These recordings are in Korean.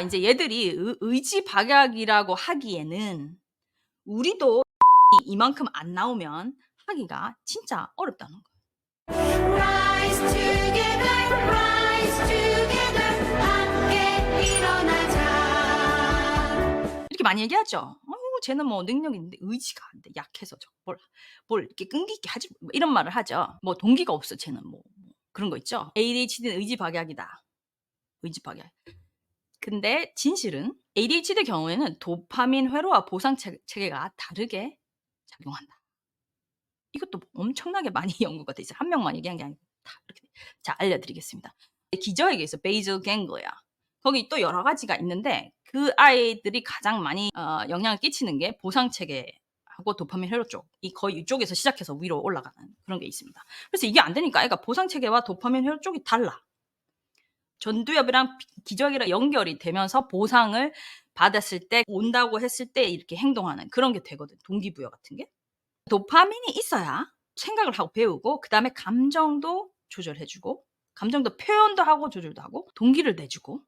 인제 얘들이 의 의지 박약이라고 하기에는 우리도 이만큼 안 나오면 하기가 진짜 어렵다는 거예요. Rise together, rise together, 함께 일어나자. 이렇게 많이 얘기하죠. "아이고 쟤는 뭐 능력이 있는데 의지가 안 돼. 약해서 저뭘 뭘 이렇게 끈기 있게 하지" 뭐 이런 말을 하죠. 뭐 "동기가 없어 쟤는." 뭐 뭐 그런 거 있죠. "ADHD는 의지 박약이다." 의지 박약. 근데 진실은 ADHD 경우에는 도파민 회로와 보상 체 체계가 다르게 작용한다. 이것도 엄청나게 많이 연구가 돼 있어요. 한 명만 얘기한 게 아니고 다 이렇게 자 알려드리겠습니다. 기저에게 있어 베이zel 갱글리아. 거기 또 여러 가지가 있는데 그 아이들이 가장 많이 어 영향을 끼치는 게 보상 체계 하고 도파민 회로 쪽. 이 거의 이쪽에서 시작해서 위로 올라가는 그런 게 있습니다. 그래서 이게 안 되니까 애가 보상 체계와 도파민 회로 쪽이 달라. 전두엽이랑 비 기저귀랑 연결이 되면서 보상을 받았을 때 온다고 했을 때 이렇게 행동하는 그런 게 되거든 동기부여 같은 게. 도파민이 있어야 생각을 하고 배우고 그다음에 감정도 조절해 주고 감정도 표현도 하고 조절도 하고 동기를 내주고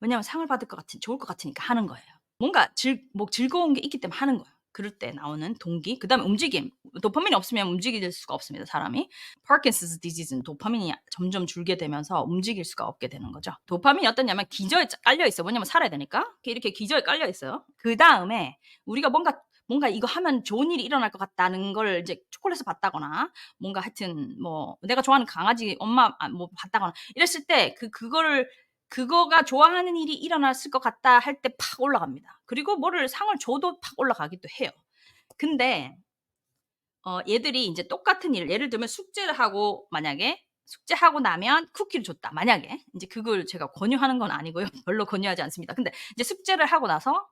왜냐하면 상을 받을 것 같은 좋을 것 같으니까 하는 거예요. 뭔가 즐 뭐 즐거운 게 있기 때문에 하는 거야. 그럴 때 나오는 동기 그 다음에 움직임. 도파민이 없으면 움직일 수가 없습니다 사람이. 파킨슨스 디지즈는 도파민이 점점 줄게 되면서 움직일 수가 없게 되는 거죠. 도파민이 어떠냐면 기저에 짜 깔려 있어. 왜냐면 살아야 되니까. 이렇게 기저에 깔려 있어요. 그 다음에 우리가 뭔가 뭔가 이거 하면 좋은 일이 일어날 것 같다는 걸 이제 초콜릿을 봤다거나 뭔가 하여튼 뭐 내가 좋아하는 강아지 엄마 아뭐 봤다거나 이랬을 때 그 그거를 그거가 좋아하는 일이 일어났을 것 같다 할 때 팍 올라갑니다. 그리고 뭐를 상을 줘도 팍 올라가기도 해요. 근데 어 얘들이 인제 똑같은 일 예를 들면 숙제를 하고 만약에 숙제하고 나면 쿠키를 줬다. 만약에 인제 그걸 제가 권유하는 건 아니고요. 별로 권유하지 않습니다. 근데 이제 숙제를 하고 나서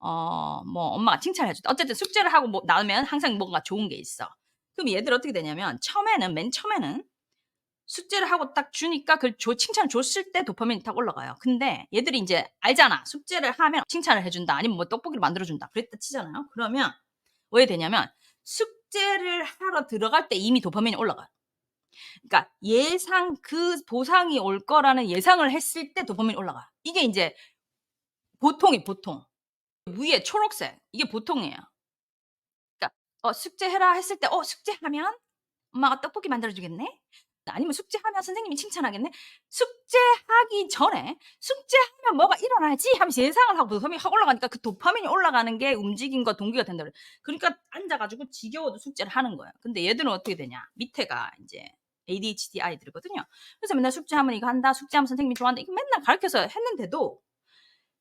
어 뭐 엄마가 칭찬을 해 줬다. 어쨌든 숙제를 하고 뭐 나오면 항상 뭔가 좋은 게 있어. 그럼 얘들은 어떻게 되냐면 처음에는 맨 처음에는 숙제를 하고 딱 주니까 그걸 줘 칭찬을 줬을 때 도파민이 딱 올라가요. 근데 얘들이 인제 알잖아. 숙제를 하면 칭찬을 해 준다. 아니면 뭐 떡볶이를 만들어 준다. 그랬다 치잖아요. 그러면 왜 되냐면 숙 제를 하러 들어갈 때 이미 도파민이 올라가요. 그러니까 예상 그 보상이 올 거라는 예상을 했을 때 도파민이 올라가요. 이게 인제 보통이 보통. 위에 초록색 이게 보통이에요. 그러니까 어 숙제해라 했을 때 '어 숙제하면 엄마가 떡볶이 만들어 주겠네.' 아니면 '숙제하면 선생님이 칭찬하겠네.' 숙제 하기 전에 '숙제하면 뭐가 일어나지.' 하면서 예상을 하고 도파민이 확 올라가니까 그 도파민이 올라가는 게 움직임과 동기가 된다 그래요. 그러니까 앉아 가지고 지겨워도 숙제를 하는 거예요. 근데 얘들은 어떻게 되냐. 밑에가 인제 ADHD 아이들이거든요. 그래서 맨날 "숙제하면 이거 한다. 숙제하면 선생님이 좋아한다." 이거 맨날 가르쳐서 했는데도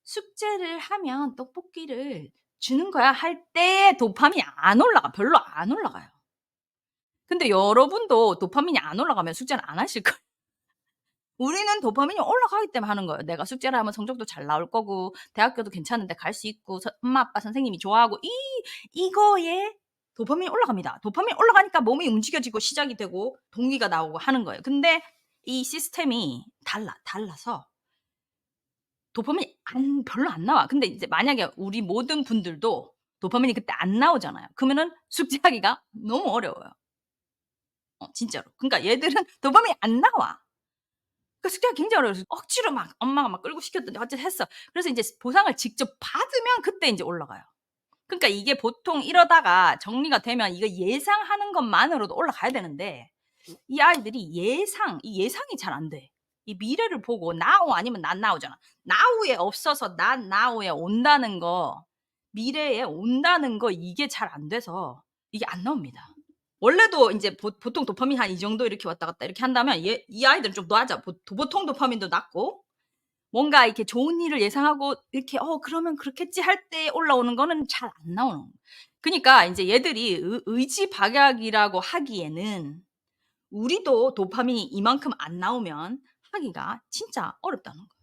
숙제를 하면 떡볶이를 주는 거야 할 때 도파민이 안 올라가. 별로 안 올라가요. 근데 여러분도 도파민이 안 올라가면 숙제를 안 하실 거예요. 우리는 도파민이 올라가기 때문에 하는 거예요. 내가 숙제를 하면 성적도 잘 나올 거고 대학교도 괜찮은 데 갈 수 있고 서 엄마 아빠 선생님이 좋아하고 이 이거에 도파민이 올라갑니다. 도파민이 올라가니까 몸이 움직여지고 시작이 되고 동기가 나오고 하는 거예요. 근데 이 시스템이 달라 달라서 도파민이 안 별로 안 나와. 근데 이제 만약에 우리 모든 분들도 도파민이 그때 안 나오잖아요. 그러면은 숙제하기가 너무 어려워요. 어 진짜로. 그러니까 얘들은 도파민이 안 나와. 그 숙제가 굉장히 어려워서 억지로 막 엄마가 막 끌고 시켰더니 어쨌든 했어. 그래서 인제 보상을 직접 받으면 그때 인제 올라가요. 그러니까 이게 보통 이러다가 정리가 되면 이거 예상하는 것만으로도 올라가야 되는데 이 아이들이 예상 이 예상이 잘 안 돼. 이 미래를 보고 now 아니면 not now잖아. now에 없어서 not now에 온다는 거 미래에 온다는 거 이게 잘 안 돼서 이게 안 나옵니다. 원래도 인제 보 보통 도파민 한 이 정도 이렇게 왔다 갔다 이렇게 한다면 얘 이 아이들은 좀 낮아. 보 보통 도파민도 낮고 뭔가 이렇게 좋은 일을 예상하고 이렇게 '어 그러면 그렇겠지.' 할 때 올라오는 거는 잘 안 나오는 그니까 인제 얘들이 의 의지 박약이라고 하기에는 우리도 도파민이 이만큼 안 나오면 하기가 진짜 어렵다는 거예요.